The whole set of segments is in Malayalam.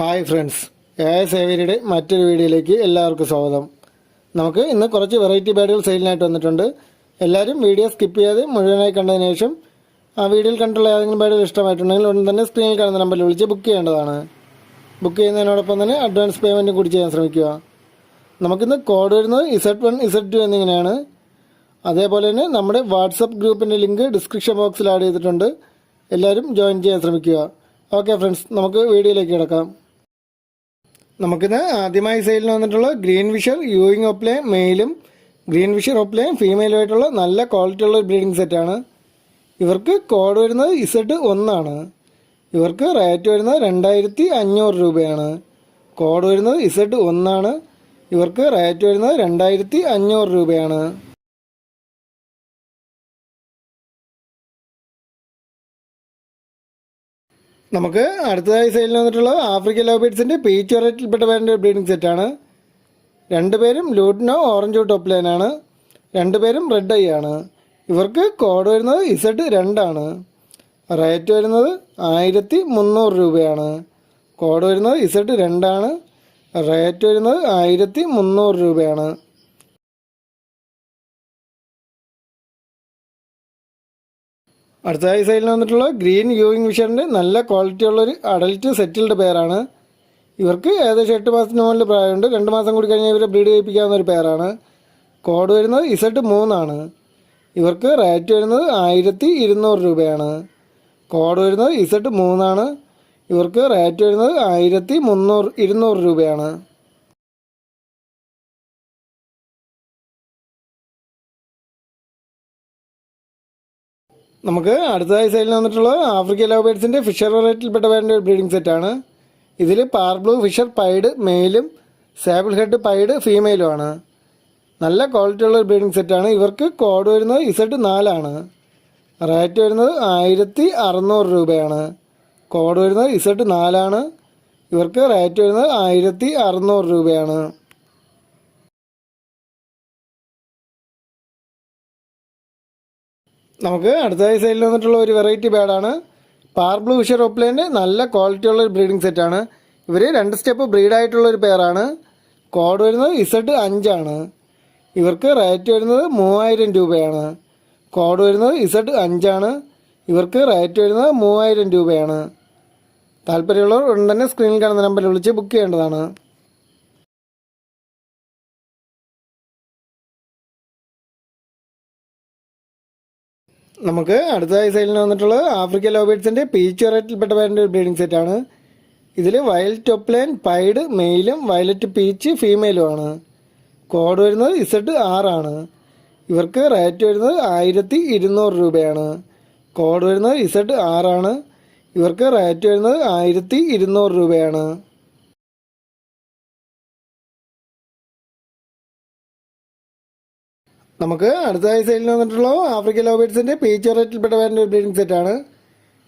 Hi friends. എ സേവരിയുടെ മറ്റൊരു വീഡിയോയിലേക്ക് എല്ലാവർക്കും സ്വാഗതം. നമുക്ക് ഇന്ന് കുറച്ച് വെറൈറ്റി ബാഡുകൾ സെയിലിനായിട്ട് വന്നിട്ടുണ്ട്. എല്ലാവരും വീഡിയോ സ്കിപ്പ് ചെയ്യാതെ മുഴുവനായി കണ്ടതിന് ശേഷം ആ വീഡിയോയിൽ കണ്ടുള്ള ഏതെങ്കിലും ബാഡുകൾ ഇഷ്ടമായിട്ടുണ്ടെങ്കിൽ ഉടൻ തന്നെ സ്ക്രീനിൽ കാണുന്ന നമ്പറിൽ വിളിച്ച് ബുക്ക് ചെയ്യേണ്ടതാണ്. ബുക്ക് ചെയ്യുന്നതിനോടൊപ്പം തന്നെ അഡ്വാൻസ് പേയ്മെന്റും കൂടി ചെയ്യാൻ ശ്രമിക്കുക. നമുക്കിന്ന് കോഡ് വരുന്നത് ഇസഡ് വൺ ഇസഡ് ടു എന്നിങ്ങനെയാണ്. അതേപോലെ തന്നെ നമ്മുടെ വാട്സപ്പ് ഗ്രൂപ്പിന്റെ ലിങ്ക് ഡിസ്ക്രിപ്ഷൻ ബോക്സിൽ ആഡ് ചെയ്തിട്ടുണ്ട്. എല്ലാവരും ജോയിൻ ചെയ്യാൻ ശ്രമിക്കുക. ഓക്കെ ഫ്രണ്ട്സ് നമുക്ക് വീഡിയോയിലേക്ക് കിടക്കാം. നമുക്കിന്ന് ആദ്യമായി സെയിലിന് വന്നിട്ടുള്ള ഗ്രീൻ വിഷർ യൂയിങ് ഒപ്ലേ മെയിലും ഗ്രീൻ വിഷർ ഒപ്ലെ ഫീമെയിലും ആയിട്ടുള്ള നല്ല ക്വാളിറ്റി ഉള്ള ബ്രീഡിംഗ് സെറ്റാണ് ഇവർക്ക് കോഡ് വരുന്നത് ഇസഡ് ഒന്നാണ് ഇവർക്ക് റേറ്റ് വരുന്നത് രണ്ടായിരത്തി അഞ്ഞൂറ് രൂപയാണ്. കോഡ് വരുന്നത് ഇസഡ് ഒന്നാണ് ഇവർക്ക് റേറ്റ് വരുന്നത് രണ്ടായിരത്തി അഞ്ഞൂറ് രൂപയാണ്. നമുക്ക് അടുത്തതായി സെയിലിന് വന്നിട്ടുള്ളത് ആഫ്രിക്കൻ ലോബീഡ്സിന്റെ പീച്ച് വെറൈറ്റിയിൽപ്പെട്ട പേരിന്റെ ബ്രീഡിംഗ് സെറ്റാണ് രണ്ടുപേരും ലൂട്ടിനോ ഓറഞ്ചോ ടോപ്പ് ലൈനാണ് രണ്ടുപേരും റെഡ് ഐ ആണ്. ഇവർക്ക് കോഡ് വരുന്നത് ഇസഡ് രണ്ടാണ്. റേറ്റ് വരുന്നത് ആയിരത്തി മുന്നൂറ് രൂപയാണ്. കോഡ് വരുന്നത് ഇസഡ് രണ്ടാണ്. റേറ്റ് വരുന്നത് ആയിരത്തി മുന്നൂറ് രൂപയാണ്. അടുത്തതായി സൈഡിൽ വന്നിട്ടുള്ള ഗ്രീൻ യൂയിങ് വിഷറിന്റെ നല്ല ക്വാളിറ്റി ഉള്ളൊരു അഡൽറ്റ് സെറ്റിൽഡ് പേരാണ് ഇവർക്ക് ഏകദേശം എട്ട് മാസത്തിന് മുകളിൽ പ്രായമുണ്ട്. രണ്ട് മാസം കൂടി കഴിഞ്ഞാൽ ഇവരെ ബ്രീഡ് ചെയ്യിപ്പിക്കാവുന്ന ഒരു പേരാണ് കോഡ് വരുന്നത് ഇസെട്ട് മൂന്നാണ്. ഇവർക്ക് റേറ്റ് വരുന്നത് ആയിരത്തി ഇരുന്നൂറ് രൂപയാണ്. കോഡ് വരുന്നത് ഇസെട്ട് മൂന്നാണ്. ഇവർക്ക് റേറ്റ് വരുന്നത് ആയിരത്തി മുന്നൂറ് ഇരുന്നൂറ് രൂപയാണ്. നമുക്ക് അടുത്തതായി സൈഡിൽ വന്നിട്ടുള്ളത് ആഫ്രിക്കൻ ലോബേഡ്സിന്റെ ഫിഷർ വെറൈറ്റിയിൽപ്പെട്ട വേണ്ട ഒരു ബ്രീഡിംഗ് സെറ്റാണ് ഇതിൽ പാർബ്ലൂ ഫിഷർ പൈഡ് മെയിലും സാബിൾ ഹെഡ് പൈഡ് ഫീമെയിലുമാണ് നല്ല ക്വാളിറ്റി ഉള്ള ഒരു ബ്രീഡിംഗ് സെറ്റാണ് ഇവർക്ക് കോഡ് വരുന്നത് ഇസഡ് നാലാണ് റേറ്റ് വരുന്നത് ആയിരത്തി അറുന്നൂറ് രൂപയാണ്. കോഡ് വരുന്നത് ഇസഡ് നാലാണ് ഇവർക്ക് റേറ്റ് വരുന്നത് ആയിരത്തി അറുന്നൂറ് രൂപയാണ്. നമുക്ക് അടുത്ത സൈഡിൽ വന്നിട്ടുള്ള ഒരു വെറൈറ്റി ബേഡാണ് പാർ ബ്ലൂ വിഷർ ഓപ്ലേന്റെ നല്ല ക്വാളിറ്റി ഉള്ള ഒരു ബ്രീഡിംഗ് സെറ്റാണ് ഇവർ രണ്ട് സ്റ്റെപ്പ് ബ്രീഡായിട്ടുള്ള ഒരു പെയറാണ് കോഡ് വരുന്നത് ഇസഡ് അഞ്ചാണ് ഇവർക്ക് റേറ്റ് വരുന്നത് മൂവായിരം രൂപയാണ്. കോഡ് വരുന്നത് ഇസഡ് അഞ്ചാണ് ഇവർക്ക് റേറ്റ് വരുന്നത് മൂവായിരം രൂപയാണ്. താല്പര്യമുള്ളവർ ഉടൻ തന്നെ സ്ക്രീനിൽ കാണുന്ന നമ്പറിൽ വിളിച്ച് ബുക്ക് ചെയ്യേണ്ടതാണ്. നമുക്ക് അടുത്ത സൈഡിൽ വന്നിട്ടുള്ളത് ആഫ്രിക്കൻ ലോബേഡ്സിന്റെ പീച്ച് വെറൈറ്റിയിൽപ്പെട്ട പേരിന്റെ ഒരു ബ്രീഡിംഗ് സെറ്റാണ് ഇതിൽ വയലറ്റ് ടോപ്പ് ലൈൻ പൈഡ് മെയിലും വയലറ്റ് പീച്ച് ഫീമെയിലുമാണ് കോഡ് വരുന്നത് ഇസഡ് ആറാണ് ഇവർക്ക് റേറ്റ് വരുന്നത് ആയിരത്തി ഇരുന്നൂറ് രൂപയാണ്. കോഡ് വരുന്നത് ഇസഡ് ആറാണ് ഇവർക്ക് റേറ്റ് വരുന്നത് ആയിരത്തി ഇരുന്നൂറ് രൂപയാണ്. നമുക്ക് അടുത്തതായി സെയിലിൽ വന്നിട്ടുള്ള ആഫ്രിക്കൻ ലോബേഡ്സിന്റെ പീച്ച് വെറൈറ്റിയിൽപ്പെട്ട വേറെ ഒരു ബ്രീഡിംഗ് സെറ്റാണ്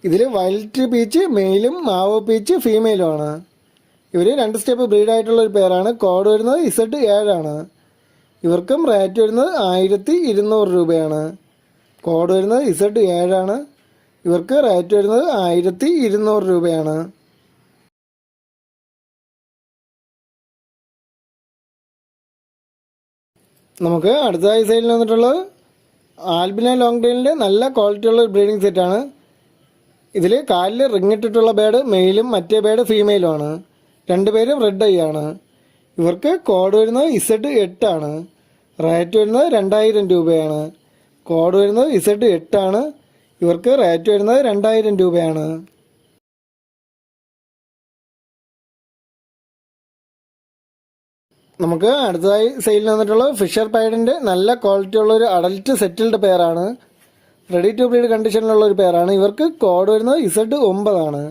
ഇതിൽ വൈൽഡ് പീച്ച് മെയിലും മാവോ പീച്ച് ഫീമെയിലും ആണ്. ഇവർ രണ്ട് സ്റ്റെപ്പ് ബ്രീഡായിട്ടുള്ള ഒരു പേരാണ് കോഡ് വരുന്നത് ഇസഡ് ഏഴാണ് ഇവർക്കും റേറ്റ് വരുന്നത് ആയിരത്തി ഇരുന്നൂറ് രൂപയാണ്. കോഡ് വരുന്നത് ഇസഡ് ഏഴാണ് ഇവർക്ക് റേറ്റ് വരുന്നത് ആയിരത്തി ഇരുന്നൂറ് രൂപയാണ്. നമുക്ക് അടുത്തതായി സൈഡിൽ വന്നിട്ടുള്ളത് ആൽബിന ലോങ് ടൈലിന്റെ നല്ല ക്വാളിറ്റി ഉള്ള ബ്രീഡിംഗ് സെറ്റാണ് ഇതിൽ കാലിൽ റിങ് ഇട്ടിട്ടുള്ള ബേഡ് മെയിലും മറ്റേ ബേഡ് ഫീമെയിലുമാണ് രണ്ടുപേരും റെഡ് ഐ ആണ്. ഇവർക്ക് കോഡ് വരുന്നത് ഇസഡ് എട്ടാണ് റേറ്റ് വരുന്നത് രണ്ടായിരം രൂപയാണ്. കോഡ് വരുന്നത് ഇസഡ് എട്ടാണ് ഇവർക്ക് റേറ്റ് വരുന്നത് രണ്ടായിരം രൂപയാണ്. നമുക്ക് അടുത്തതായി സെയിലിൽ വന്നിട്ടുള്ള ഫിഷർ പൈഡിന്റെ നല്ല ക്വാളിറ്റി ഉള്ള ഒരു അഡൽറ്റ് സെറ്റിൽഡ് പെയറാണ് റെഡി ടു ബ്രീഡ് കണ്ടീഷനിലുള്ള ഒരു പെയറാണ് ഇവർക്ക് കോഡ് വരുന്നത് ഇസഡ് ഒമ്പതാണ്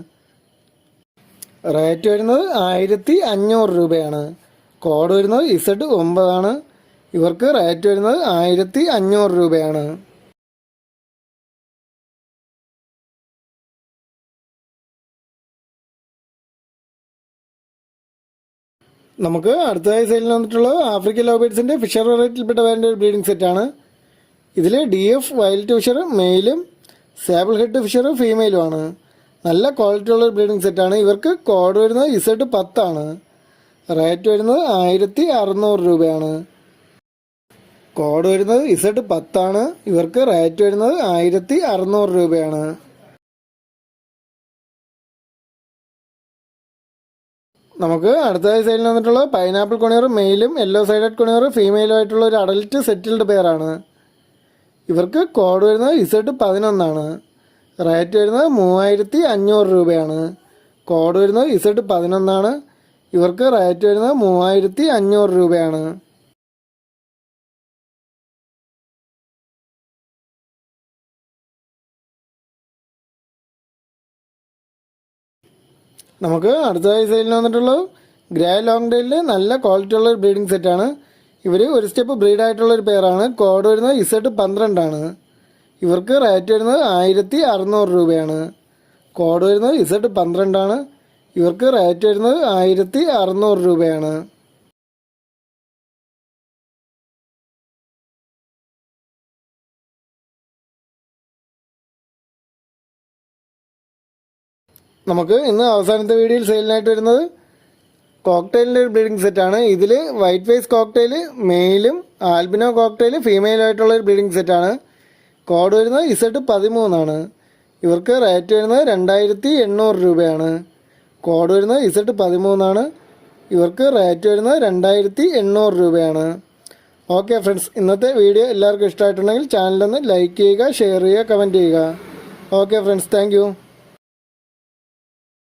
റേറ്റ് വരുന്നത് ആയിരത്തി അഞ്ഞൂറ് രൂപയാണ്. കോഡ് വരുന്നത് ഇസഡ് ഒമ്പതാണ് ഇവർക്ക് റേറ്റ് വരുന്നത് ആയിരത്തി അഞ്ഞൂറ് രൂപയാണ്. നമുക്ക് അടുത്തതായി സെയിലിൽ വന്നിട്ടുള്ളത് ആഫ്രിക്കൻ ലോബേഡ്സിന്റെ ഫിഷർ വെറൈറ്റിയിൽപ്പെട്ട വേറെ ഒരു ബ്രീഡിംഗ് സെറ്റാണ് ഇതിൽ ഡി എഫ് വയലറ്റ് ഫിഷർ മെയിലും സാബിൾ ഹെഡ് ഫിഷർ ഫീമെയിലുമാണ് നല്ല ക്വാളിറ്റി ഉള്ള ഒരു ബ്രീഡിംഗ് സെറ്റാണ് ഇവർക്ക് കോഡ് വരുന്നത് ഇസെട്ട് പത്താണ് റേറ്റ് വരുന്നത് ആയിരത്തി അറുന്നൂറ് രൂപയാണ്. കോഡ് വരുന്നത് ഇസെട്ട് പത്താണ് ഇവർക്ക് റേറ്റ് വരുന്നത് ആയിരത്തി അറുന്നൂറ് രൂപയാണ്. നമുക്ക് അടുത്ത സൈഡിൽ വന്നിട്ടുള്ള പൈനാപ്പിൾ കൊണിയർ മെയിലും യെല്ലോ സൈഡഡ് കൊണിയർ ഫീമെയിലും ആയിട്ടുള്ള ഒരു അഡൽറ്റ് സെറ്റിൽഡ് പെയറാണ് ഇവർക്ക് കോഡ് വരുന്നത് ഇസഡ് പതിനൊന്നാണ്. റേറ്റ് വരുന്നത് മൂവായിരത്തി അഞ്ഞൂറ് രൂപയാണ്. കോഡ് വരുന്നത് ഇസഡ് പതിനൊന്നാണ്. ഇവർക്ക് റേറ്റ് വരുന്നത് മൂവായിരത്തി അഞ്ഞൂറ് രൂപയാണ്. നമുക്ക് അടുത്ത സെയിലിന് വന്നിട്ടുള്ളത് ഗ്രേ ലോങ് ഡെയിലിൽ നല്ല ക്വാളിറ്റി ഉള്ള ഒരു ബ്രീഡിംഗ് സെറ്റാണ് ഇവർ ഒരു സ്റ്റെപ്പ് ബ്രീഡ് ആയിട്ടുള്ള ഒരു പേരാണ് കോഡ് വരുന്നത് ഇസെട്ട് പന്ത്രണ്ടാണ് ഇവർക്ക് റേറ്റ് വരുന്നത് ആയിരത്തി അറുന്നൂറ് രൂപയാണ്. കോഡ് വരുന്നത് ഇസെട്ട് പന്ത്രണ്ടാണ് ഇവർക്ക് റേറ്റ് വരുന്നത് ആയിരത്തി അറുന്നൂറ് രൂപയാണ്. നമുക്ക് ഇന്ന് അവസാനത്തെ വീഡിയോയിൽ സെയിലിനായിട്ട് വരുന്നത് കോക്ടെയിലിന്റെ ഒരു ബ്രീഡിംഗ് സെറ്റാണ് ഇതിൽ വൈറ്റ് ഫേസ് കോക്ടെയിൽ മെയിലും ആൽബിനോ കോക്ടെയിൽ ഫീമെയിലായിട്ടുള്ള ഒരു ബ്രീഡിംഗ് സെറ്റാണ് കോഡ് വരുന്നത് ഇസെട്ട് പതിമൂന്നാണ്. ഇവർക്ക് റേറ്റ് വരുന്നത് രണ്ടായിരത്തി എണ്ണൂറ് രൂപയാണ്. കോഡ് വരുന്നത് ഇസെട്ട് പതിമൂന്നാണ്. ഇവർക്ക് റേറ്റ് വരുന്നത് രണ്ടായിരത്തി എണ്ണൂറ് രൂപയാണ്. ഓക്കെ ഫ്രണ്ട്സ് ഇന്നത്തെ വീഡിയോ എല്ലാവർക്കും ഇഷ്ടമായിട്ടുണ്ടെങ്കിൽ ചാനലൊന്ന് ലൈക്ക് ചെയ്യുക ഷെയർ ചെയ്യുക കമന്റ് ചെയ്യുക. Okay friends thank